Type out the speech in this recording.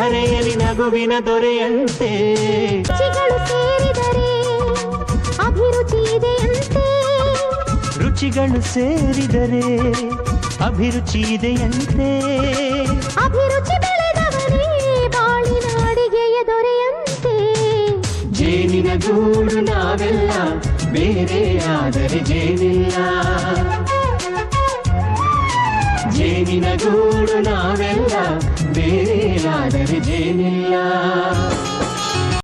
ಧರೆಯಲಿ ನಗುವಿನ ದೊರೆಯಂತೆ. ರುಚಿಗಳು ಸೇರಿದರೆ ಅಭಿರುಚಿ ಇದೆಯಂತೆ. ರುಚಿಗಳು ಸೇರಿದರೆ ಅಭಿರುಚಿ ಇದೆಯಂತೆ. ಅಭಿರುಚಿ ಬಾಳಿನ ಅಡಿಗೆಯ ದೊರೆಯಂತೆ. ಜೇನಿನ ಗೂಡು ನಾವೆಲ್ಲ ಬೇರೆ ಆದರೆ ಜೇನಿಲ್ಲ. ಜೇನಿನ ಗೂಡು ನಾವೆಲ್ಲ ಬೇರೆಯಾದರೆ ಜೇನಿಲ್ಲ